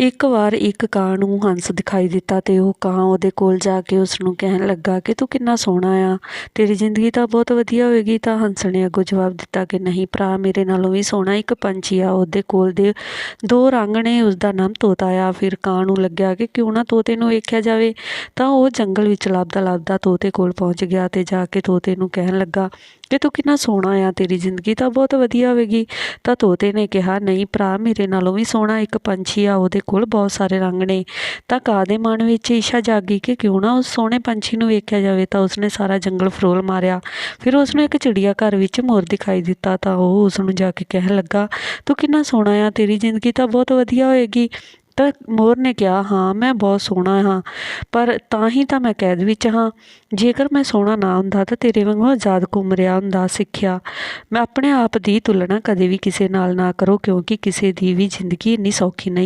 ਇੱਕ ਵਾਰ ਇੱਕ ਕਾਂ ਨੂੰ ਹੰਸ ਦਿਖਾਈ ਦਿੱਤਾ ਤੇ ਉਹ ਕਾਂ ਉਹਦੇ ਕੋਲ ਜਾ ਕੇ ਉਸ ਨੂੰ ਕਹਿਣ ਲੱਗਾ ਕਿ ਤੂੰ ਕਿੰਨਾ ਸੋਹਣਾ ਆ, ਤੇਰੀ ਜ਼ਿੰਦਗੀ ਤਾਂ ਬਹੁਤ ਵਧੀਆ ਹੋਵੇਗੀ ਤਾਂ ਹੰਸ ਨੇ ਅੱਗੋਂ ਜਵਾਬ ਦਿੱਤਾ ਕਿ ਨਹੀਂ ਭਰਾ, ਮੇਰੇ ਨਾਲੋਂ ਵੀ ਸੋਹਣਾ ਇੱਕ ਪੰਛੀ ਆ, ਉਹਦੇ ਕੋਲ ਦੇ ਦੋ ਰੰਗ ਨੇ, ਉਸਦਾ ਨਾਮ ਤੋਤਾ ਆ। ਫਿਰ ਕਾਂ ਨੂੰ ਲੱਗਿਆ ਕਿ ਕਿਉਂ ਨਾ ਤੋਤੇ ਨੂੰ ਵੇਖਿਆ ਜਾਵੇ। ਤਾਂ ਉਹ ਜੰਗਲ ਵਿੱਚ ਲੱਭਦਾ ਲੱਭਦਾ ਤੋਤੇ ਕੋਲ ਪਹੁੰਚ ਗਿਆ ਤੇ ਜਾ ਕੇ ਤੋਤੇ ਨੂੰ ਕਹਿਣ ਲੱਗਾ ਕਿ ਤੂੰ ਕਿੰਨਾ ਸੋਹਣਾ ਆ ਤੇਰੀ ਜ਼ਿੰਦਗੀ, ਤਾਂ ਬਹੁਤ ਵਧੀਆ ਹੋਵੇਗੀ ਤਾਂ ਤੋਤੇ ਨੇ ਕਿਹਾ, ਨਹੀਂ ਭਰਾ, ਮੇਰੇ ਨਾਲੋਂ ਵੀ ਸੋਹਣਾ ਇੱਕ ਪੰਛੀ ਆ, ਉਹਦੇ ਕੋਲ ਬਹੁਤ ਸਾਰੇ ਰੰਗ ਨੇ। ਤਾਂ ਕਾਂ ਦੇ ਮਨ ਵਿੱਚ ਇੱਛਾ ਜਾਗੀ ਕਿ ਕਿਉਂ ਨਾ ਉਸ ਸੋਹਣੇ ਪੰਛੀ ਨੂੰ ਵੇਖਿਆ ਜਾਵੇ, ਤਾਂ ਉਸਨੇ ਸਾਰਾ ਜੰਗਲ ਫਰੋਲ ਮਾਰਿਆ। ਫਿਰ ਉਸ ਨੂੰ ਇੱਕ ਚਿੜੀਆ ਘਰ ਵਿੱਚ ਮੋਰ ਦਿਖਾਈ ਦਿੱਤਾ, ਤਾਂ ਉਹ ਉਸ ਨੂੰ ਜਾ ਕੇ ਕਹਿਣ ਲੱਗਾ, ਤੂੰ ਕਿੰਨਾ ਸੋਹਣਾ ਆ, ਤੇਰੀ ਜ਼ਿੰਦਗੀ ਤਾਂ ਬਹੁਤ ਵਧੀਆ ਹੋਏਗੀ। ਤਾਂ ਮੋਰ ਨੇ ਕਿਹਾ, ਹਾਂ, ਮੈਂ ਬਹੁਤ ਸੋਹਣਾ ਹਾਂ, ਪਰ ਤਾਂ ਹੀ ਤਾਂ ਮੈਂ ਕੈਦ ਵਿੱਚ ਹਾਂ। ਜੇਕਰ ਮੈਂ ਸੋਹਣਾ ਨਾ ਹੁੰਦਾ ਤਾਂ ਤੇਰੇ ਵਾਂਗੂ ਆਜ਼ਾਦ ਘੁੰਮ ਰਿਹਾ ਹੁੰਦਾ ਸਿੱਖਿਆ। ਮੈਂ ਆਪਣੇ ਆਪ ਦੀ ਤੁਲਨਾ ਕਦੇ ਵੀ ਕਿਸੇ ਨਾਲ ਨਾ ਕਰੋ, ਕਿਉਂਕਿ ਕਿਸੇ ਦੀ ਵੀ ਜ਼ਿੰਦਗੀ ਇੰਨੀ ਸੌਖੀ ਨਹੀਂ